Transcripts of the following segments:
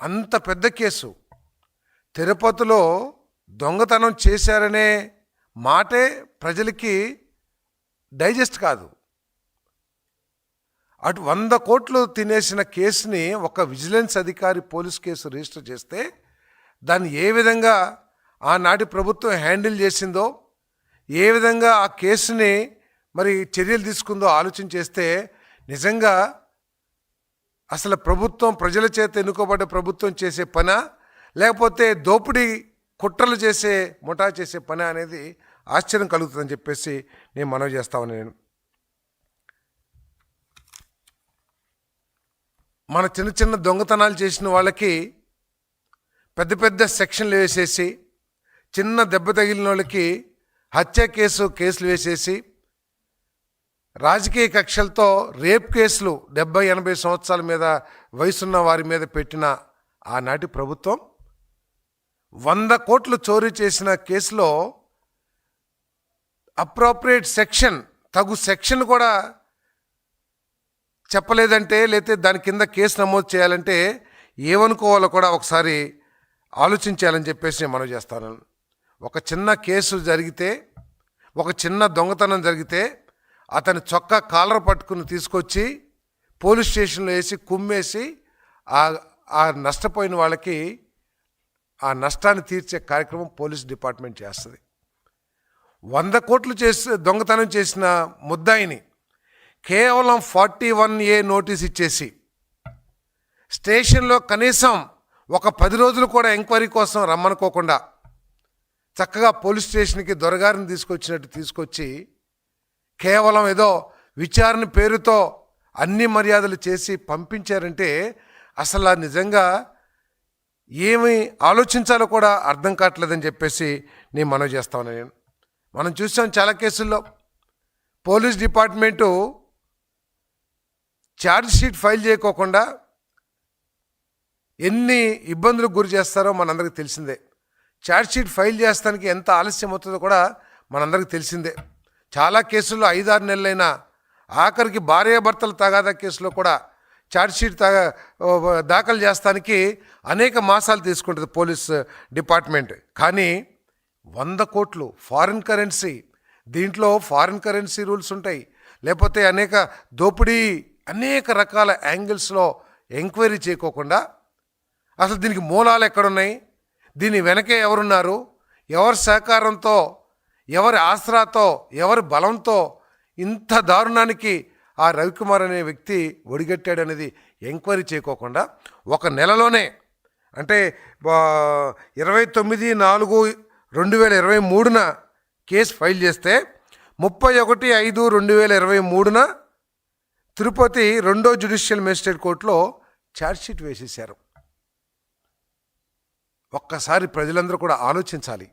అంత పెద్ద కేసు. తిరుపతిలో దొంగతనం చేశారనే మాటే ప్రజలకి డైజెస్ట్ కాదు. అటు వంద కోట్లు తినేసిన కేసుని ఒక విజిలెన్స్ అధికారి పోలీస్ కేసు రిజిస్టర్ చేస్తే దాన్ని ఏ విధంగా ఆనాటి ప్రభుత్వం హ్యాండిల్ చేసిందో ఏ విధంగా ఆ కేసుని మరి చర్యలు తీసుకుందో ఆలోచన చేస్తే నిజంగా అసలు ప్రభుత్వం ప్రజల చేత ఎన్నుకోబడ్డ ప్రభుత్వం చేసే పన? లేకపోతే దోపిడీ కుట్రలు చేసే ముఠా చేసే పని అనేది ఆశ్చర్యం కలుగుతుందని చెప్పేసి నేను మనవి చేస్తాను నేను. మన చిన్న చిన్న దొంగతనాలు చేసిన వాళ్ళకి పెద్ద పెద్ద సెక్షన్లు వేసేసి చిన్న దెబ్బ తగిలిన వాళ్ళకి హత్య కేసు కేసులు వేసేసి రాజకీయ కక్షలతో రేప్ కేసులు డెబ్బై ఎనభై సంవత్సరాల మీద వయసున్న వారి మీద పెట్టిన ఆనాటి ప్రభుత్వం వంద కోట్లు చోరీ చేసిన కేసులో అప్రోప్రియేట్ సెక్షన్ తగు సెక్షన్ కూడా చెప్పలేదంటే లేకపోతే దాని కింద కేసు నమోదు చేయాలంటే ఏమనుకోవాలో కూడా ఒకసారి ఆలోచించాలని చెప్పేసి నేను మనవి చేస్తాను. ఒక చిన్న కేసు జరిగితే ఒక చిన్న దొంగతనం జరిగితే అతని చొక్కా కాలర్ పట్టుకుని తీసుకొచ్చి పోలీస్ స్టేషన్లో వేసి కుమ్మేసి ఆ ఆ నష్టపోయిన వాళ్ళకి ఆ నష్టాన్ని తీర్చే కార్యక్రమం పోలీస్ డిపార్ట్మెంట్ చేస్తుంది. వంద కోట్లు చేసి దొంగతనం చేసిన ముద్దాయిని కేవలం ఫార్టీ వన్ ఏ నోటీస్ ఇచ్చేసి స్టేషన్లో కనీసం ఒక పది రోజులు కూడా ఎంక్వైరీ కోసం రమ్మనుకోకుండా చక్కగా పోలీస్ స్టేషన్కి దొరగారిని తీసుకొచ్చినట్టు తీసుకొచ్చి కేవలం ఏదో విచారణ పేరుతో అన్ని మర్యాదలు చేసి పంపించారంటే అసలు నిజంగా ఏమి ఆలోచించాలో కూడా అర్థం కావట్లేదని చెప్పేసి నేను మనవి చేస్తాను నేను. మనం చూసాం చాలా కేసుల్లో police department charge sheet file చేయకోకుండా ఎన్ని ఇబ్బందులకు గురి చేస్తారో మనందరికీ తెలిసిందే. ఛార్జ్ షీట్ ఫైల్ చేస్తానికి ఎంత ఆలస్యం అవుతుందో కూడా మనందరికీ తెలిసిందే. చాలా కేసుల్లో ఐదారు నెలలైనా ఆఖరికి భార్యాభర్తల తగాదా కేసులో కూడా ఛార్జ్షీట్ తా దాఖలు చేస్తానికి అనేక మాసాలు తీసుకుంటుంది పోలీస్ డిపార్ట్మెంట్. కానీ వంద కోట్లు ఫారిన్ కరెన్సీ దీంట్లో ఫారిన్ కరెన్సీ రూల్స్ ఉంటాయి. లేకపోతే అనేక దోపిడీ అనేక రకాల యాంగిల్స్లో ఎంక్వైరీ చేయకోకుండా అసలు దీనికి మూలాలు ఎక్కడున్నాయి? దీని వెనకే ఎవరున్నారు? ఎవరి సహకారంతో ఎవరి ఆసరాతో ఎవరి బలంతో ఇంత దారుణానికి ఆ రవికుమార్ అనే వ్యక్తి ఒడిగట్టాడనేది ఎంక్వైరీ చేయకోకుండా ఒక నెలలోనే అంటే ఇరవై తొమ్మిది నాలుగు రెండు వేల ఇరవై మూడున కేసు ఫైల్ చేస్తే ముప్పై ఒకటి ఐదు రెండు వేల ఇరవై మూడున తిరుపతి రెండో జ్యుడిషియల్ మేజిస్ట్రేట్ కోర్టులో ఛార్జ్షీట్ వేసేశారు. ఒక్కసారి ప్రజలందరూ కూడా ఆలోచించాలి.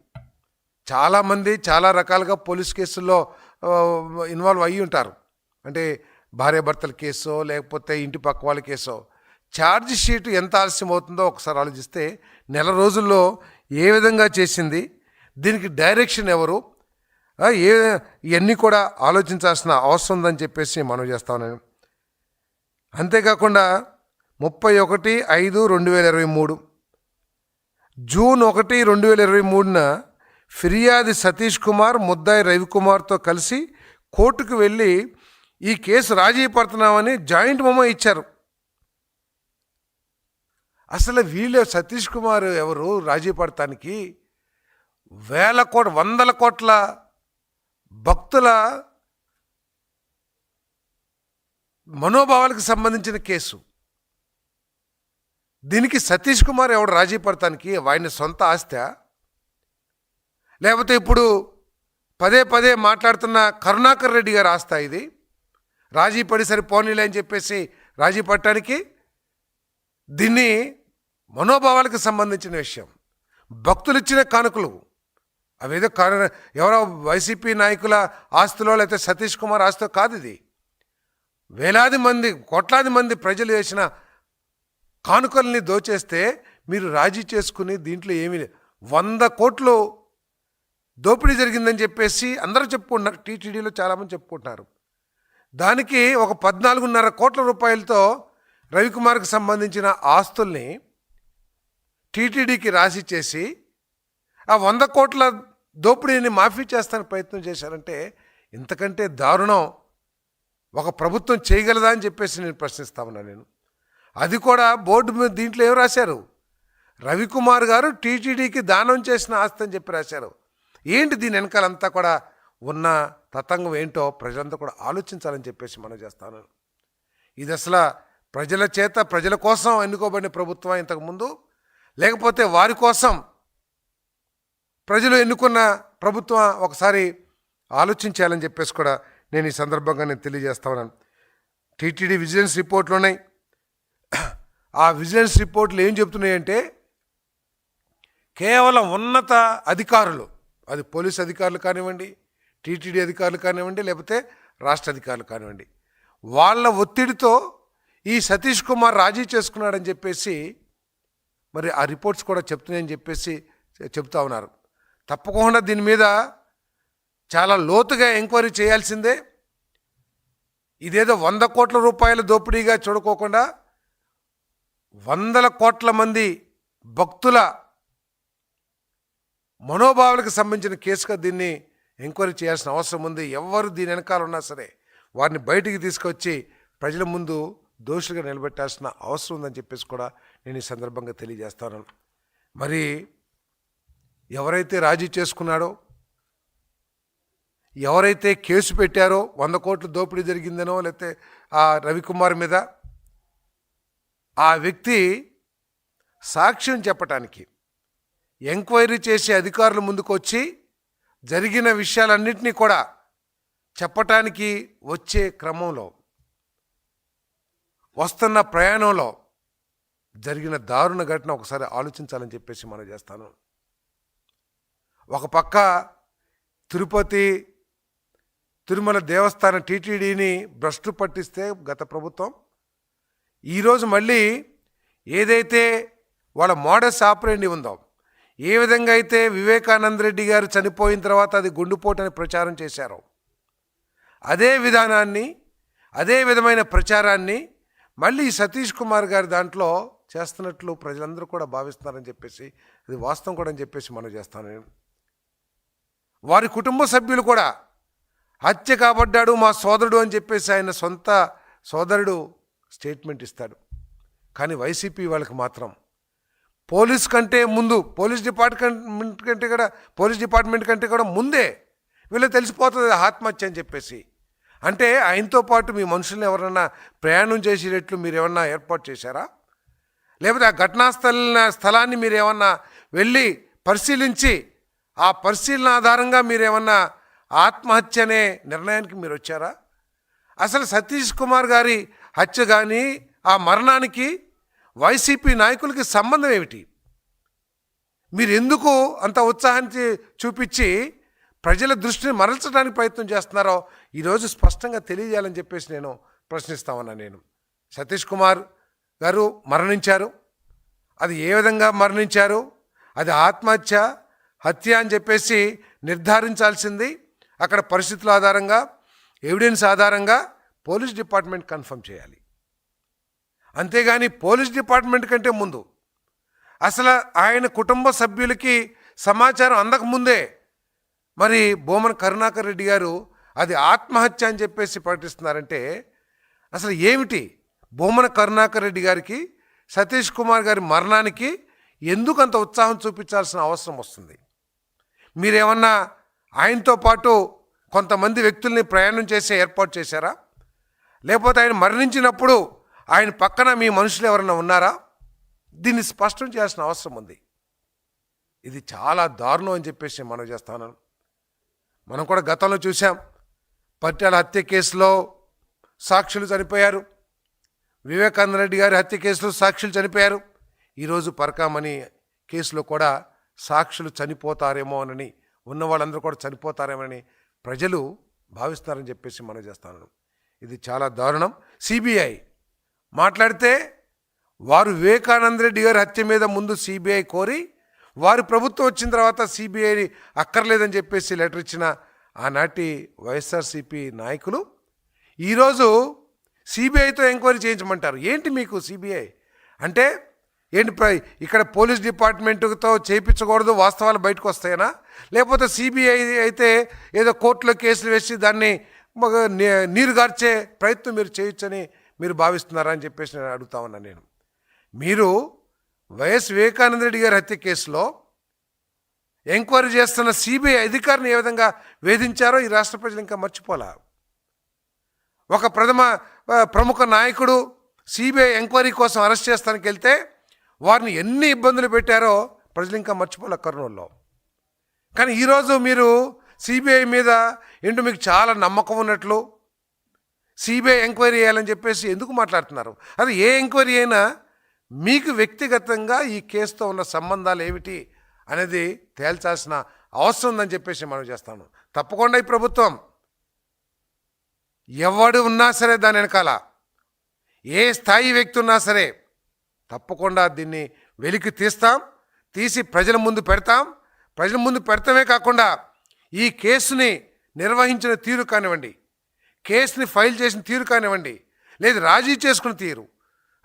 చాలామంది చాలా రకాలుగా పోలీస్ కేసుల్లో ఇన్వాల్వ్ అయ్యి ఉంటారు. అంటే భార్యాభర్తల కేసో లేకపోతే ఇంటి పక్క వాళ్ళ కేసో. ఛార్జ్ షీట్ ఎంత ఆలస్యం అవుతుందో ఒకసారి ఆలోచిస్తే నెల రోజుల్లో ఏ విధంగా చేసింది దీనికి డైరెక్షన్ ఎవరు ఏ ఇవన్నీ కూడా ఆలోచించాల్సిన అవసరం ఉందని చెప్పేసి మనం చేస్తాను నేను అంతేకాకుండా ముప్పై ఒకటి ఐదు రెండు వేల ఇరవై మూడు జూన్ ఒకటి రెండు వేల ఇరవై మూడున ఫిర్యాది సతీష్ కుమార్ ముద్దాయి రవికుమార్తో కలిసి కోర్టుకు వెళ్ళి ఈ కేసు రాజీ పడుతున్నామని జాయింట్ మొమ ఇచ్చారు. అసలు వీళ్ళు సతీష్ కుమార్ ఎవరు? రాజీ పడటానికి వేల కోట్ల వందల కోట్ల భక్తుల మనోభావాలకు సంబంధించిన కేసు. దీనికి సతీష్ కుమార్ ఎవడు రాజీ పడటానికి ఆయన సొంత ఆస్తా? లేకపోతే ఇప్పుడు పదే పదే మాట్లాడుతున్న కరుణాకర్ రెడ్డి గారు రాస్తా ఇది. రాజీ పడి సరి పోనీలే అని చెప్పేసి రాజీ పడటానికి దీన్ని మనోభావాలకు సంబంధించిన విషయం. భక్తులు ఇచ్చిన కానుకలు. అవేదో కాను ఎవరో వైసీపీ నాయకుల ఆస్తులో లేకపోతే సతీష్ కుమార్ ఆస్తిలో కాదు ఇది. వేలాది మంది కోట్లాది మంది ప్రజలు వేసిన కానుకల్ని దోచేస్తే మీరు రాజీ చేసుకుని దీంట్లో ఏమీ వంద కోట్లు దోపిడీ జరిగిందని చెప్పేసి అందరూ చెప్పుకుంటున్నారు. టీటీడీలో చాలామంది చెప్పుకుంటున్నారు. దానికి ఒక పద్నాలుగున్నర కోట్ల రూపాయలతో రవికుమార్కి సంబంధించిన ఆస్తుల్ని టీటీడీకి రాసిచ్చేసి ఆ వంద కోట్ల దోపిడీని మాఫీ చేస్తానికి ప్రయత్నం చేశారంటే ఇంతకంటే దారుణం. ఒక ప్రభుత్వం చేయగలదా అని చెప్పేసి నేను ప్రశ్నిస్తా ఉన్నా నేను. అది కూడా బోర్డు మీద దీంట్లో ఏం రాశారు? రవికుమార్ గారు టీటీడీకి దానం చేసిన ఆస్తి అని చెప్పి రాశారు. ఏంటి దీని వెనకాలంతా కూడా ఉన్న తతంగం ఏంటో ప్రజలంతా కూడా ఆలోచించాలని చెప్పేసి మనం చేస్తాను. ఇది అసలు ప్రజల చేత ప్రజల కోసం ఎన్నుకోబడిన ప్రభుత్వం ఇంతకుముందు లేకపోతే వారి కోసం ప్రజలు ఎన్నుకున్న ప్రభుత్వం ఒకసారి ఆలోచించాలని చెప్పేసి కూడా నేను ఈ సందర్భంగా నేను తెలియజేస్తా ఉన్నాను. టీటీడీ విజిలెన్స్ రిపోర్ట్లు ఉన్నాయి. ఆ విజిలెన్స్ రిపోర్ట్లు ఏం చెప్తున్నాయంటే కేవలం ఉన్నత అధికారులు అది పోలీస్ అధికారులు కానివ్వండి టీటీడీ అధికారులు కానివ్వండి లేకపోతే రాష్ట్ర అధికారులు కానివ్వండి. వాళ్ళ ఒత్తిడితో ఈ సతీష్ కుమార్ రాజీ చేసుకున్నాడని చెప్పేసి మరి ఆ రిపోర్ట్స్ కూడా చెప్తున్నాయని చెప్పేసి చెప్తా ఉన్నారు. తప్పకుండా దీని మీద చాలా లోతుగా ఎంక్వైరీ చేయాల్సిందే. ఇదేదో వంద కోట్ల రూపాయల దోపిడీగా చూడుకోకుండా వందల కోట్ల మంది భక్తుల మనోభావాలకు సంబంధించిన కేసుగా దీన్ని ఎంక్వైరీ చేయాల్సిన అవసరం ఉంది. ఎవరు దీని వెనకాల ఉన్నా సరే వారిని బయటికి తీసుకొచ్చి ప్రజల ముందు దోషులుగా నిలబెట్టాల్సిన అవసరం ఉందని చెప్పేసి కూడా నేను ఈ సందర్భంగా తెలియజేస్తాను. మరి ఎవరైతే రాజీ చేసుకున్నాడో ఎవరైతే కేసు పెట్టారో వంద కోట్లు దోపిడీ జరిగిందనో లేకపోతే ఆ రవికుమార్ మీద ఆ వ్యక్తి సాక్ష్యం చెప్పటానికి ఎంక్వైరీ చేసే అధికారుల ముందుకు వచ్చి జరిగిన విషయాలన్నింటినీ కూడా చెప్పటానికి వచ్చే క్రమంలో వస్తున్న ప్రయాణంలో జరిగిన దారుణ ఘటన ఒకసారి ఆలోచించాలని చెప్పేసి మనం చేస్తాను. ఒక పక్క తిరుపతి తిరుమల దేవస్థాన టీటీడీని భ్రష్టు పట్టిస్తే గత ప్రభుత్వం ఈరోజు మళ్ళీ ఏదైతే వాళ్ళ మోడస్ ఆపరేండి ఉందో ఏ విధంగా అయితే వివేకానంద రెడ్డి గారు చనిపోయిన తర్వాత అది గుండుపోటని ప్రచారం చేశారో అదే విధానాన్ని అదే విధమైన ప్రచారాన్ని మళ్ళీ సతీష్ కుమార్ గారి దాంట్లో చేస్తున్నట్లు ప్రజలందరూ కూడా భావిస్తున్నారని చెప్పేసి అది వాస్తవం కూడా అని చెప్పేసి మనం చేస్తాను. నేను వారి కుటుంబ సభ్యులు కూడా హత్య కాబడ్డాడు మా సోదరుడు అని చెప్పేసి ఆయన సొంత సోదరుడు స్టేట్మెంట్ ఇస్తాడు. కానీ వైసీపీ వాళ్ళకి మాత్రం పోలీస్ కంటే ముందు పోలీస్ డిపార్ట్మెంట్ కంటే కూడా పోలీస్ డిపార్ట్మెంట్ కంటే కూడా ముందే వీళ్ళు తెలిసిపోతుంది ఆత్మహత్య అని చెప్పేసి. అంటే ఆయనతో పాటు మీ మనుషుల్ని ఎవరన్నా ప్రయాణం చేసేటట్లు మీరు ఏమన్నా ఏర్పాటు చేశారా? లేకపోతే ఆ ఘటనా స్థల స్థలాన్ని మీరు ఏమన్నా వెళ్ళి పరిశీలించి ఆ పరిశీలన ఆధారంగా మీరు ఏమన్నా ఆత్మహత్య అనే నిర్ణయానికి మీరు వచ్చారా? అసలు సతీష్ కుమార్ గారి హత్య కానీ ఆ మరణానికి వైసీపీ నాయకులకి సంబంధం ఏమిటి? మీరు ఎందుకు అంత ఉత్సాహాన్ని చూపించి ప్రజల దృష్టిని మరల్చడానికి ప్రయత్నం చేస్తున్నారో ఈరోజు స్పష్టంగా తెలియజేయాలని చెప్పేసి నేను ప్రశ్నిస్తా ఉన్నా నేను. సతీష్ కుమార్ గారు మరణించారు. అది ఏ విధంగా మరణించారు? అది ఆత్మహత్య హత్య అని చెప్పేసి నిర్ధారించాల్సింది. అక్కడ పరిస్థితుల ఆధారంగా ఎవిడెన్స్ ఆధారంగా పోలీస్ డిపార్ట్మెంట్ కన్ఫర్మ్ చేయాలి. అంతేగాని పోలీస్ డిపార్ట్మెంట్ కంటే ముందు. అసలు ఆయన కుటుంబ సభ్యులకి సమాచారం అందకముందే మరి బోమన్ కరుణాకర్ రెడ్డి గారు అది ఆత్మహత్య అని చెప్పేసి ప్రకటిస్తున్నారంటే అసలు ఏమిటి బొమ్మన కరుణాకర్ రెడ్డి గారికి సతీష్ కుమార్ గారి మరణానికి ఎందుకు అంత ఉత్సాహం చూపించాల్సిన అవసరం వస్తుంది? మీరేమన్నా ఆయనతో పాటు కొంతమంది వ్యక్తుల్ని ప్రయాణం చేసే ఏర్పాటు చేశారా? లేకపోతే ఆయన మరణించినప్పుడు ఆయన పక్కన మీ మనుషులు ఎవరైనా ఉన్నారా? దీన్ని స్పష్టం చేయాల్సిన అవసరం ఉంది. ఇది చాలా దారుణం అని చెప్పేసి మనం చేస్తాను మనం కూడా గతంలో చూసాం పట్టాల హత్య కేసులో సాక్షులు చనిపోయారు. వివేకానంద రెడ్డి గారి హత్య కేసులో సాక్షులు చనిపోయారు. ఈరోజు పరకామణి కేసులో కూడా సాక్షులు చనిపోతారేమో అని ఉన్న వాళ్ళందరూ కూడా చనిపోతారేమని ప్రజలు భావిస్తారని చెప్పేసి మనం చేస్తాను ఇది చాలా దారుణం. సిబిఐ మాట్లాడితే వారు వివేకానంద రెడ్డి గారి హత్య మీద ముందు సిబిఐ కోరి వారి ప్రభుత్వం వచ్చిన తర్వాత సిబిఐని అక్కర్లేదని చెప్పేసి లెటర్ ఇచ్చిన ఆనాటి వైఎస్ఆర్సిపి నాయకులు. ఈరోజు సిబిఐతో ఎంక్వైరీ చేయించమంటారు. ఏంటి మీకు సిబిఐ అంటే ఏంటి ఇక్కడ పోలీస్ డిపార్ట్మెంట్తో చేయించకూడదు వాస్తవాలు బయటకు వస్తాయనా? లేకపోతే సిబిఐ అయితే ఏదో కోర్టులో కేసులు వేసి దాన్ని నీరుగార్చే ప్రయత్నం మీరు చేయొచ్చని మీరు భావిస్తున్నారా అని చెప్పేసి నేను అడుగుతా ఉన్నా నేను. మీరు వైఎస్ వివేకానంద రెడ్డి గారి హత్య కేసులో ఎంక్వైరీ చేస్తున్న సిబిఐ అధికారిని ఏ విధంగా వేధించారో ఈ రాష్ట్ర ప్రజలు ఇంకా మర్చిపోలా. ఒక ప్రథమ ప్రముఖ నాయకుడు సిబిఐ ఎంక్వైరీ కోసం అరెస్ట్ చేస్తానికి వెళ్తే వారిని ఎన్ని ఇబ్బందులు పెట్టారో ప్రజలు ఇంకా మర్చిపోలే కర్నూలులో. కానీ ఈరోజు మీరు సిబిఐ మీద ఏంటో మీకు చాలా నమ్మకం ఉన్నట్లు సిబిఐ ఎంక్వైరీ చేయాలని చెప్పేసి ఎందుకు మాట్లాడుతున్నారు? అది ఏ ఎంక్వైరీ అయినా మీకు వ్యక్తిగతంగా ఈ కేసుతో ఉన్న సంబంధాలు ఏమిటి అనేది తేల్చాల్సిన అవసరం ఉందని చెప్పేసి మనం చేస్తాను. తప్పకుండా ఈ ప్రభుత్వం ఎవడు ఉన్నా సరే దాని వెనకాల ఏ స్థాయి వ్యక్తి ఉన్నా సరే తప్పకుండా దీన్ని వెలికి తీస్తాం తీసి ప్రజల ముందు పెడతాం. ప్రజల ముందు పెడతామే కాకుండా ఈ కేసుని నిర్వహించిన తీరు కానివ్వండి కేసుని ఫైల్ చేసిన తీరు కానివ్వండి లేదు రాజీ చేసుకున్న తీరు.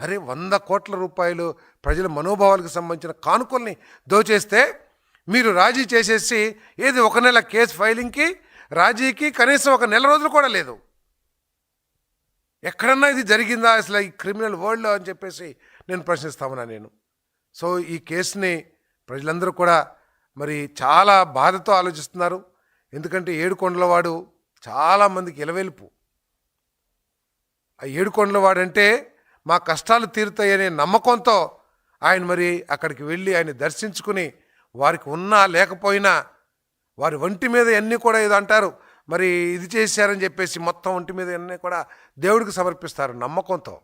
అరే వంద కోట్ల రూపాయలు ప్రజల మనోభావాలకు సంబంధించిన కానుకల్ని దోచేస్తే మీరు రాజీ చేసేసి ఏది ఒక నెల కేసు ఫైలింగ్కి రాజీకి కనీసం ఒక నెల రోజులు కూడా లేదు. ఎక్కడన్నా ఇది జరిగిందా? అసలు ఈ క్రిమినల్ వరల్డ్లో అని చెప్పేసి నేను ప్రశ్నిస్తామన్నా నేను. సో ఈ కేసుని ప్రజలందరూ కూడా మరి చాలా బాధతో ఆలోచిస్తున్నారు. ఎందుకంటే ఏడుకొండలవాడు చాలామందికి ఇలవెలుపు ఆ ఏడుకొండలవాడంటే మా కష్టాలు తీరుతాయనే నమ్మకంతో ఆయన మరి అక్కడికి వెళ్ళి ఆయన దర్శించుకుని వారికి ఉన్నా లేకపోయినా వారి ఒంటి మీద అన్నీ కూడా ఏదో అంటారు మరి ఇది చేశారని చెప్పేసి మొత్తం ఒంటి మీద అన్నీ కూడా దేవుడికి సమర్పిస్తారు నమ్మకంతో.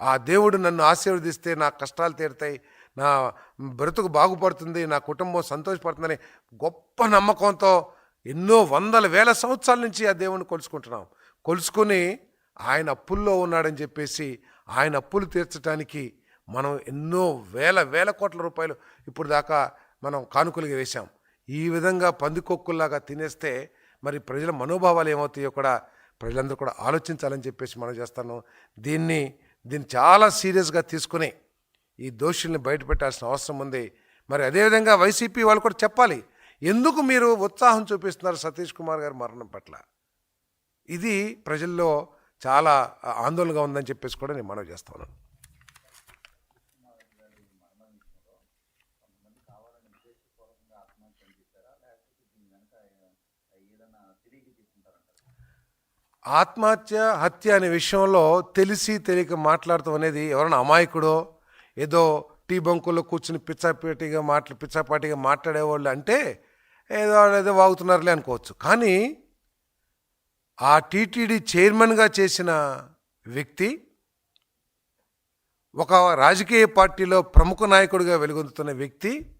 ఆ దేవుడు నన్ను ఆశీర్వదిస్తే నా కష్టాలు తీరుతాయి నా బ్రతుకు బాగుపడుతుంది నా కుటుంబం సంతోషపడుతుందని గొప్ప నమ్మకంతో ఎన్నో వందల వేల సంవత్సరాల నుంచి ఆ దేవుని కొలుసుకుంటున్నాం. కొలుసుకుని ఆయన అప్పుల్లో ఉన్నాడని చెప్పేసి ఆయన అప్పులు తీర్చడానికి మనం ఎన్నో వేల వేల కోట్ల రూపాయలు ఇప్పుడు దాకా మనం కానుకలుగా వేశాం. ఈ విధంగా పందికొక్కుల్లాగా తినేస్తే మరి ప్రజల మనోభావాలు ఏమవుతాయో కూడా ప్రజలందరూ కూడా ఆలోచించాలని చెప్పేసి మనం చేస్తాను. దీన్ని దీన్ని చాలా సీరియస్గా తీసుకుని ఈ దోషుల్ని బయటపెట్టాల్సిన అవసరం ఉంది. మరి అదేవిధంగా వైసీపీ వాళ్ళు కూడా చెప్పాలి. ఎందుకు మీరు ఉత్సాహం చూపిస్తున్నారు సతీష్ కుమార్ గారి మరణం పట్ల? ఇది ప్రజల్లో చాలా ఆందోళనగా ఉందని చెప్పేసి కూడా నేను మనవి చేస్తాను ఆత్మహత్య హత్య అనే విషయంలో తెలిసి తెలియక మాట్లాడటం అనేది ఎవరైనా అమాయకుడో ఏదో టీ బంకుల్లో కూర్చుని పిచ్చాపాటిగా మాట్లా పిచ్చాపాటిగా మాట్లాడేవాళ్ళు అంటే ఏదో ఏదో వాగుతున్నారులే అనుకోవచ్చు. కానీ ఆ టీటీడీ చైర్మన్గా చేసిన వ్యక్తి ఒక రాజకీయ పార్టీలో ప్రముఖ నాయకుడిగా వెలుగొందుతున్న వ్యక్తి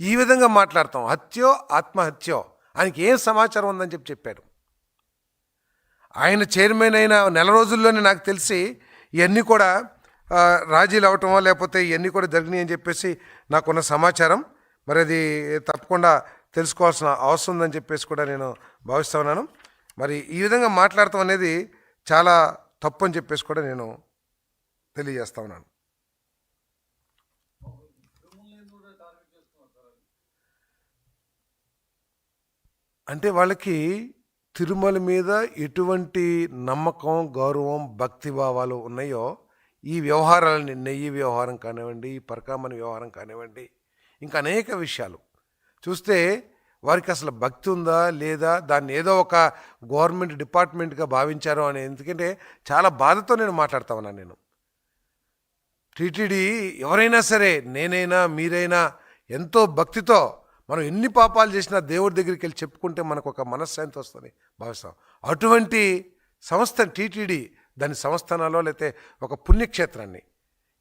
ఈ విధంగా మాట్లాడతాం. హత్యో ఆత్మహత్యో ఆయనకి ఏం సమాచారం ఉందని చెప్పి చెప్పాడు ఆయన చైర్మన్ అయిన నెల రోజుల్లోనే నాకు తెలిసి ఇవన్నీ కూడా రాజీలు అవటమో లేకపోతే ఇవన్నీ కూడా జరిగినాయి అని చెప్పేసి నాకున్న సమాచారం. మరి అది తప్పకుండా తెలుసుకోవాల్సిన అవసరం ఉందని చెప్పేసి కూడా నేను భావిస్తా ఉన్నాను. మరి ఈ విధంగా మాట్లాడటం అనేది చాలా తప్పు అని చెప్పేసి కూడా నేను తెలియజేస్తా ఉన్నాను. అంటే వాళ్ళకి తిరుమల మీద ఎటువంటి నమ్మకం గౌరవం భక్తి భావాలు ఉన్నాయో ఈ వ్యవహారాలని నెయ్యి వ్యవహారం కానివ్వండి ఈ పరకామణి వ్యవహారం కానివ్వండి ఇంకా అనేక విషయాలు చూస్తే వారికి అసలు భక్తి ఉందా లేదా? దాన్ని ఏదో ఒక గవర్నమెంట్ డిపార్ట్మెంట్గా భావించారో అని. ఎందుకంటే చాలా బాధతో నేను మాట్లాడతా ఉన్నాను నేను. టీటీడీ ఎవరైనా సరే నేనైనా మీరైనా ఎంతో భక్తితో మనం ఎన్ని పాపాలు చేసినా దేవుడి దగ్గరికి వెళ్ళి చెప్పుకుంటే మనకు ఒక మనశ్శాంతి వస్తుంది భావిస్తాం. అటువంటి సంస్థ టీటీడీ దాని సంస్థానాలో లేకపోతే ఒక పుణ్యక్షేత్రాన్ని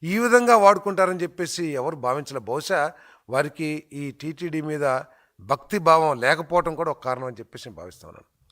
ఈ విధంగా వాడుకుంటారని చెప్పేసి ఎవరు భావించలే. బహుశా వారికి ఈ టీటీడీ మీద భక్తి భావం లేకపోవడం కూడా ఒక కారణం అని చెప్పేసి నేను భావిస్తున్నాను